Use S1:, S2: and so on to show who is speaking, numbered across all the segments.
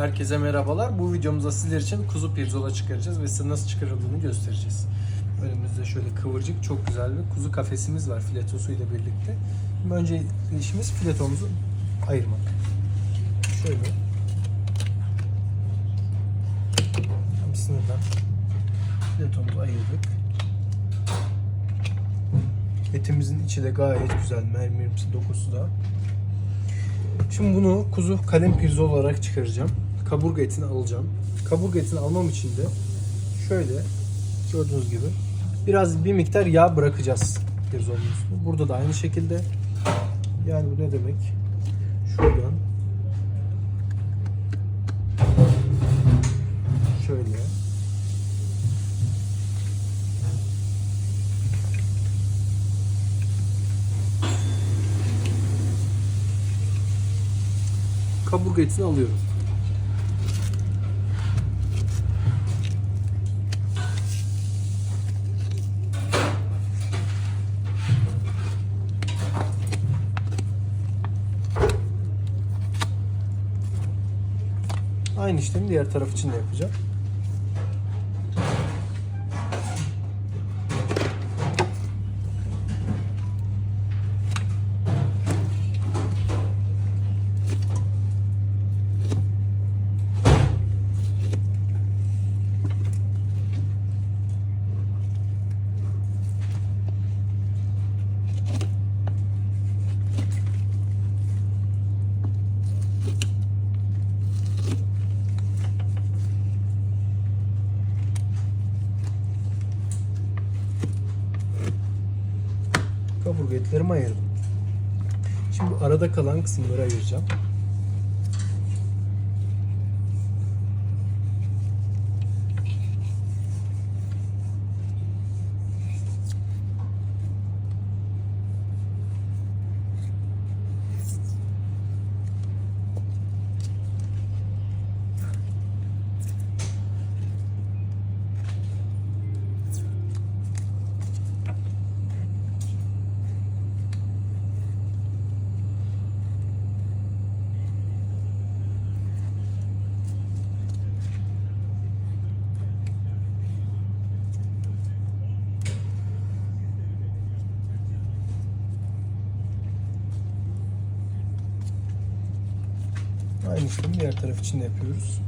S1: Herkese merhabalar. Bu videomuzda sizler için kuzu pirzola çıkaracağız ve size nasıl çıkarıldığını göstereceğiz. Önümüzde şöyle kıvırcık çok güzel bir kuzu kafesimiz var filetosu ile birlikte. Şimdi önce işimiz filetomuzu ayırmak. Şöyle. Tam sınırdan filetomuzu ayırdık. Etimizin içi de gayet güzel. Mermirimsi dokusu da. Şimdi bunu kuzu kalem pirzola olarak çıkaracağım. Kaburga etini alacağım. Kaburga etini almam için de şöyle gördüğünüz gibi biraz bir miktar yağ bırakacağız pirzolanın üstüne. Burada da aynı şekilde yani bu ne demek? Şuradan şöyle kaburga etini alıyorum. Aynı işlemi diğer taraf için de yapacağım. Kaburga etlerimi ayırdım. Şimdi arada kalan kısımları ayıracağım. Aynı işlemi diğer taraf için de yapıyoruz.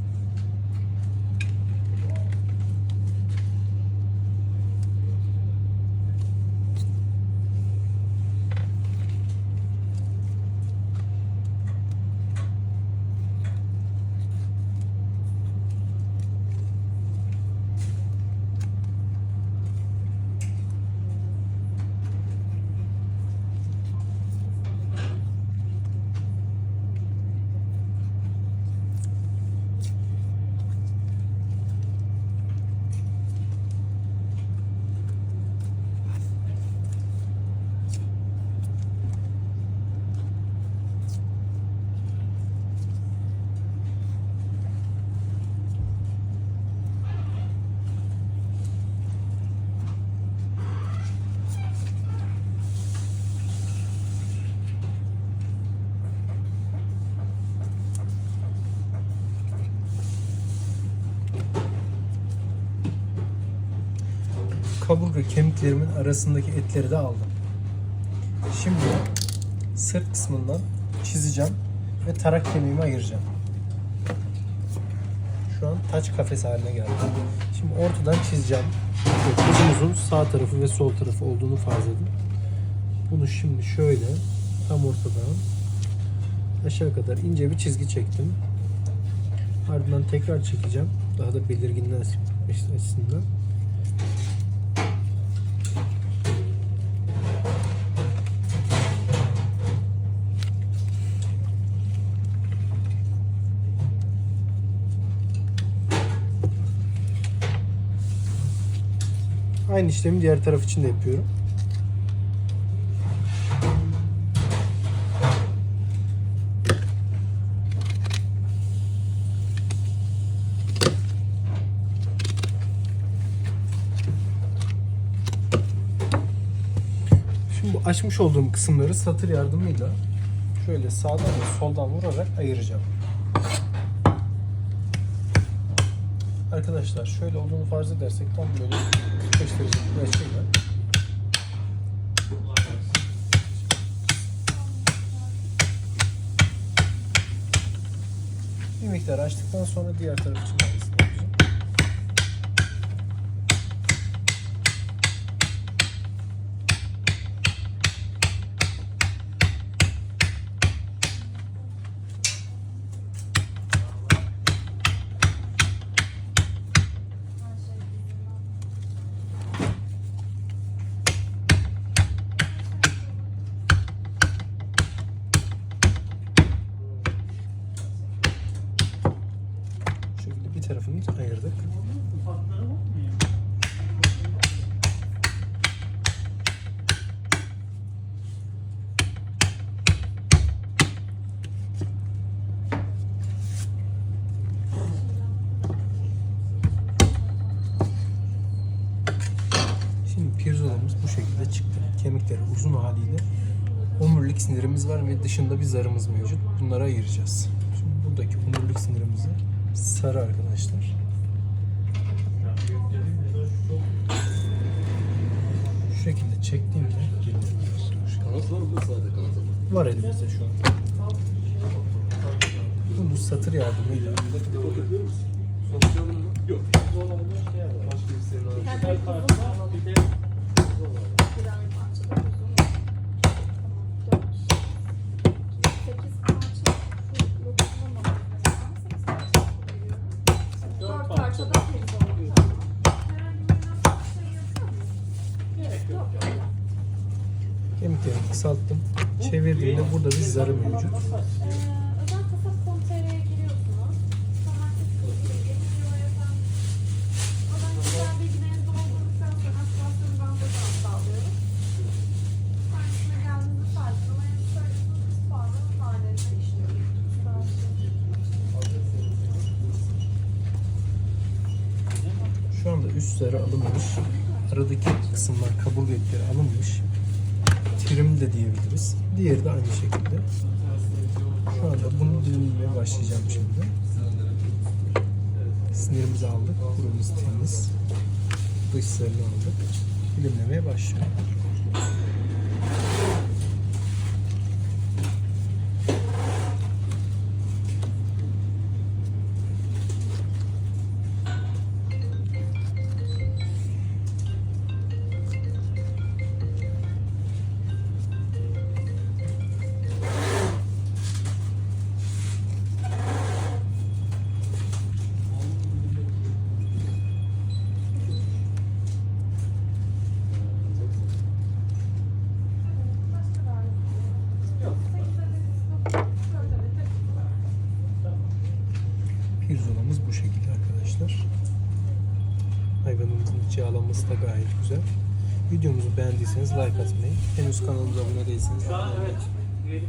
S1: Kaburga kemiklerimin arasındaki etleri de aldım. Şimdi sırt kısmından çizeceğim ve tarak kemiğimi ayıracağım. Şu an taç kafes haline geldi. Şimdi ortadan çizeceğim. Kuzumuzun sağ tarafı ve sol tarafı olduğunu farz edin. Bunu şimdi şöyle tam ortadan aşağı kadar ince bir çizgi çektim. Ardından tekrar çekeceğim. Daha da belirginliği açısından. Aynı işlemi diğer taraf için de yapıyorum. Şimdi bu açmış olduğum kısımları satır yardımıyla şöyle sağdan ve soldan vurarak ayıracağım. Arkadaşlar şöyle olduğunu farz edersek tam böyle 45 derece bir açıyla bir miktar açtıktan sonra diğer taraf için aynısını Şimdi pirzolamız bu şekilde çıktı. Kemikleri uzun haliyle omurilik sinirimiz var ve dışında bir zarımız mevcut. Bunları ayıracağız. Şimdi buradaki omurilik sinirimizi sarı arkadaşlar. Şu şekilde çektiğimde
S2: var mı?
S1: Var elimizde şu an. Bunu satır yardımıyla
S2: Yok. Başka bir senin
S3: yok.
S1: kemiklerimi kısalttım. Çevirdiğimde burada bir zarı mevcut. Anda üst zarı alınmış. Aradaki kısımlar kaburga etleri alınmış. Trim de diyebiliriz. Diğeri de aynı şekilde. Şu anda bunu dilimlemeye başlayacağım şimdi. Sinirimizi aldık. Buramız temiz. Dış zarını aldık. Dilimlemeye başlıyorum. Arkadaşlar. Hayvanımızın içi yağlanması da gayet güzel. Videomuzu beğendiyseniz like atmayı, henüz kanalımıza abone değilseniz abone olmayı